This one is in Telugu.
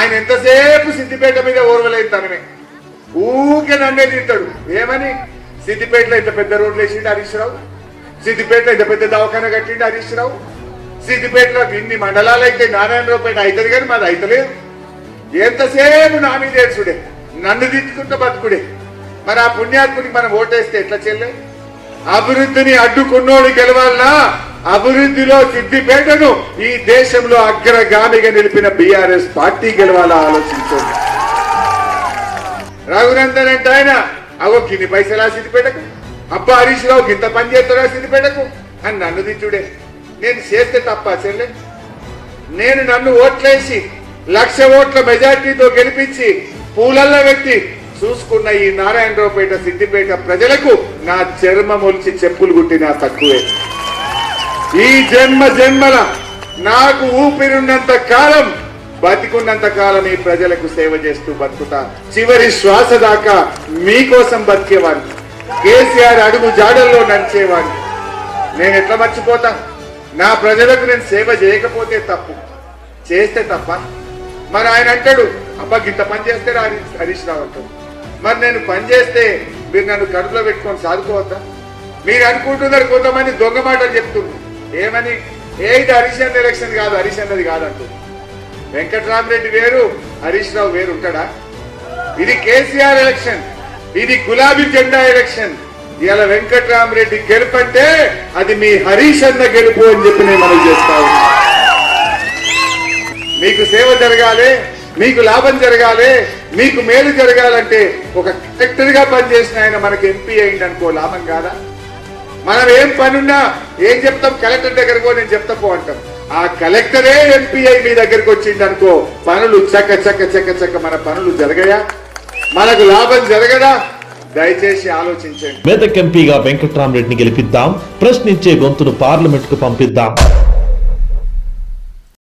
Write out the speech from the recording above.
ఆయన ఎంతసేపు సిద్దిపేట మీద ఓర్వలేదు తనమే. ఊకే నన్నే తింటాడు ఏమని? సిద్దిపేటలో ఇంత పెద్ద రోడ్లు వేసిండు హరీష్ రావు. సిద్దిపేటలో ఇంత పెద్ద దవాఖాన కట్టిండు హరీష్ రావు. సిద్దిపేటలో ఇన్ని మండలాలు అయితే నారాయణరావుపేట అవుతుంది కానీ మాది అవుతలేదు ఎంతసేపు నా మీద ఏడ్చుడే నన్ను తిట్టుకుంటూ బతుకుడే. మరి ఆ పుణ్యాత్మునికి మనం ఓటేస్తే ఎట్లా చెల్లె? అభివృద్ధిని అడ్డుకున్నోడు గెలవాలనా? అభివృద్ధిలో సిద్దిపేటను ఈ దేశంలో అగ్రగామిగా నిలిపిన బీఆర్ఎస్ పార్టీ గెలవాలా ఆలోచించండి. రఘునందన్ అంటే ఆయన అవో గిన్ని పైసలా సిద్దిపేటకు? అబ్బా హరీష్ రావు గింత పని చేస్తాడా సిద్దిపేటకు? అని నన్ను తిట్టుడే. నేను చేస్తే తప్ప చెల్లె నేను నన్ను ఓట్లేసి లక్ష ఓట్ల మెజార్టీతో గెలిపించి పూలల్ల వ్యక్తి చూసుకున్న ఈ నారాయణరావుపేట సిద్దిపేట ప్రజలకు నా చర్మం ఒలిచి చెప్పులు కుట్టినా తక్కువే. ఈ జన్మ జన్మల నాకు ఊపిరున్నంత కాలం బతికున్నంత కాలం ఈ ప్రజలకు సేవ చేస్తూ బతుకుతా. చివరి శ్వాస దాకా మీకోసం బతికేవాడిని. కేసీఆర్ అడుగు జాడల్లో నడిచేవాడిని. నేను ఎట్లా మర్చిపోతా? నా ప్రజలకు నేను సేవ చేయకపోతే తప్పు. చేస్తే తప్ప? మరి ఆయన అంటాడు అబ్బా గింత పని చేస్తే హరీష్ హరీష్ రావు అంటాడు. మరి నేను పని చేస్తే మీరు నన్ను కడుపులో పెట్టుకొని సాదుకోవద్దా? మీరు అనుకుంటున్నారు కొంతమంది దొంగ మాటలు చెప్తున్నారు. ఏమని? ఏ ఇది ఎలక్షన్ కాదు హరీష్ కాదంటు. వెంకట్రామరెడ్డి వేరు హరీష్ రావు వేరు ఉంటాడా? ఇది కేసీఆర్ ఎలక్షన్ ఇది గులాబీ జెండా ఎలక్షన్. ఇలా వెంకట్రామరెడ్డి గెలుపు అంటే అది మీ హరీష్ అన్న గెలుపు అని చెప్పి నేను మనం చేస్తా మీకు సేవ జరగాలి మీకు లాభం జరగాలి మీకు మేలు జరగాలంటే ఒక కలెక్టర్గా పనిచేసిన ఆయన మనకి ఎంపీ అయింది అనుకో లాభం కాదా? మనం ఏం పనున్నా ఏం చెప్తాం? కలెక్టర్ దగ్గరకు నేను చెప్తా పో అంటాం. ఆ కలెక్టరే ఎంపీఐ మీ దగ్గరకు వచ్చింది అనుకో పనులు చక్క చక్క చక్క చక్క మన పనులు జరగయా? మనకు లాభం జరగదా? దయచేసి ఆలోచించండి. మెదక్ ఎంపీగా వెంకట్రామరెడ్డిని గెలిపిద్దాం. ప్రశ్నించే గొంతును పార్లమెంట్కు పంపిద్దాం.